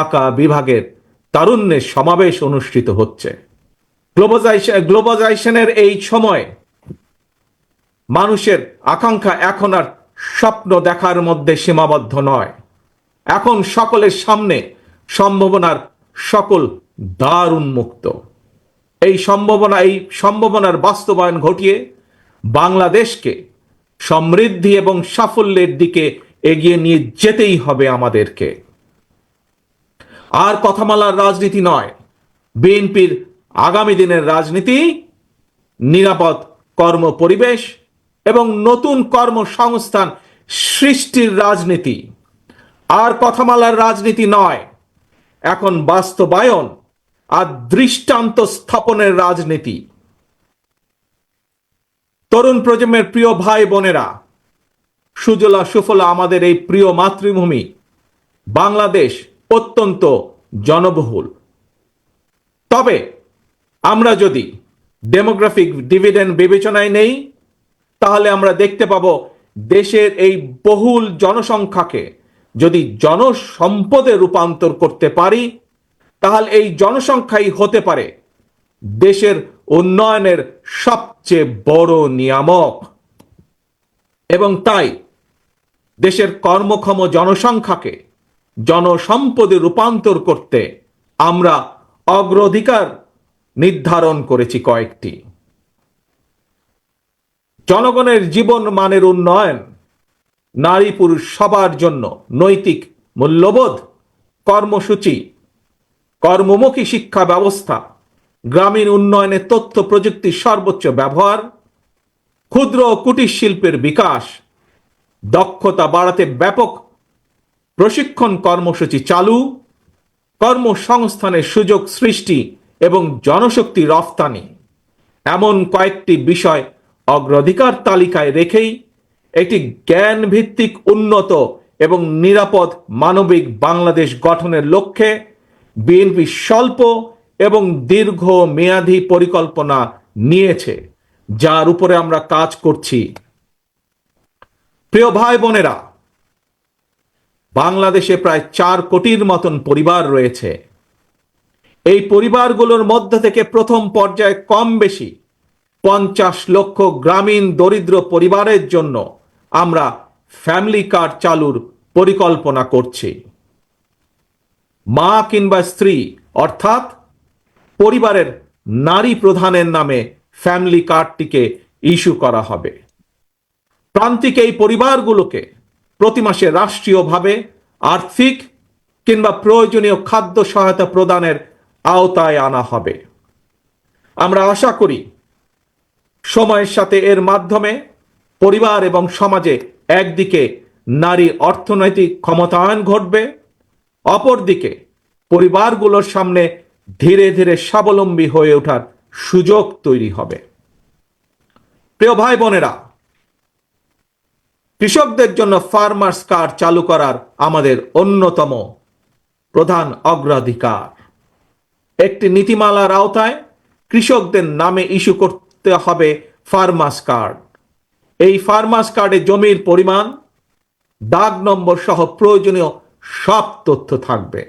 ঢাকা বিভাগের তারুণ্যের সমাবেশ অনুষ্ঠিত হচ্ছে। গ্লোবালাইজেশন গ্লোবালাইজেশনের এই সময় মানুষের আকাঙ্ক্ষা এখন আর স্বপ্ন দেখার মধ্যে সীমাবদ্ধ নয়। এখন সকলের সামনে সম্ভাবনার সকল দ্বার উন্মুক্ত এই সম্ভাবনা, এই সম্ভাবনার বাস্তবায়ন ঘটিয়ে বাংলাদেশকে সমৃদ্ধি এবং সাফল্যের দিকে এগিয়ে নিয়ে যেতেই হবে আমাদেরকে। আর কথামালার রাজনীতি নয়। বিএনপির আগামী দিনের রাজনীতি নিরাপদ কর্ম পরিবেশ এবং নতুন কর্মসংস্থান সৃষ্টির রাজনীতি। আর কথামালার রাজনীতি নয়, এখন বাস্তবায়ন আর দৃষ্টান্ত স্থাপনের রাজনীতি। তরুণ প্রজন্মের প্রিয় ভাই বোনেরা, সুজলা সুফলা আমাদের এই প্রিয় মাতৃভূমি, বাংলাদেশ অত্যন্ত জনবহুল। তবে আমরা যদি ডেমোগ্রাফিক ডিভিডেন্ড বিবেচনায় নেই, তাহলে আমরা দেখতে পাব দেশের এই বহুল জনসংখ্যাকে যদি জনসম্পদে রূপান্তর করতে পারি, তাহলে এই জনসংখ্যাই হতে পারে দেশের উন্নয়নের সবচেয়ে বড় নিয়ামক। এবং তাই দেশের কর্মক্ষম জনসংখ্যাকে জনসম্পদে রূপান্তর করতে আমরা অগ্রাধিকার নির্ধারণ করেছি কয়েকটি। জনগণের জীবন মানের উন্নয়ন, নারী পুরুষ সবার জন্য নৈতিক মূল্যবোধ, কর্মসূচি, কর্মমুখী শিক্ষা ব্যবস্থা, গ্রামীণ উন্নয়নে তথ্য প্রযুক্তির সর্বোচ্চ ব্যবহার, ক্ষুদ্র কুটির শিল্পের বিকাশ, দক্ষতা বাড়াতে ব্যাপক প্রশিক্ষণ কর্মসূচি চালু, কর্মসংস্থানের সুযোগ সৃষ্টি এবং জনশক্তি রফতানি। এমন কয়েকটি বিষয় অগ্রাধিকার তালিকায় রেখেই একটি জ্ঞান ভিত্তিক উন্নত এবং নিরাপদ মানবিক বাংলাদেশ গঠনের লক্ষ্যে বিএনপি স্বল্প এবং দীর্ঘ মেয়াদী পরিকল্পনা নিয়েছে, যার উপরে আমরা কাজ করছি। প্রিয় ভাই বোনেরা বাংলাদেশে প্রায় চার কোটির মতন পরিবার রয়েছে। এই পরিবারগুলোর মধ্যে থেকে প্রথম পর্যায়ে কম বেশি পঞ্চাশ লক্ষ গ্রামীণ দরিদ্র পরিবারের জন্য আমরা ফ্যামিলি কার্ড চালুর পরিকল্পনা করছি। মা কিংবা স্ত্রী, অর্থাৎ পরিবারের নারী প্রধানের নামে ফ্যামিলি কার্ডটিকে ইস্যু করা হবে। প্রান্তিক এই পরিবারগুলোকে প্রতি মাসে রাষ্ট্রীয়ভাবে আর্থিক কিংবা প্রয়োজনীয় খাদ্য সহায়তা প্রদানের আওতায় আনা হবে। আমরা আশা করি সময়ের সাথে এর মাধ্যমে পরিবার এবং সমাজে একদিকে নারী অর্থনৈতিক ক্ষমতায়ন ঘটবে, অপরদিকে পরিবারগুলোর সামনে ধীরে ধীরে স্বাবলম্বী হয়ে ওঠার সুযোগ তৈরি হবে। প্রিয় ভাই বোনেরা কৃষকদের জন্য ফার্মার্স কার্ড চালু করার আমাদের অন্যতম প্রধান অগ্রাধিকার। একটি নীতিমালার আওতায় কৃষকদের নামে ইস্যু করতে হবে ফার্মার্স কার্ড এই ফার্মার্স কার্ডে জমির পরিমাণ ডাক নম্বর সহ প্রয়োজনীয় সব তথ্য থাকবে।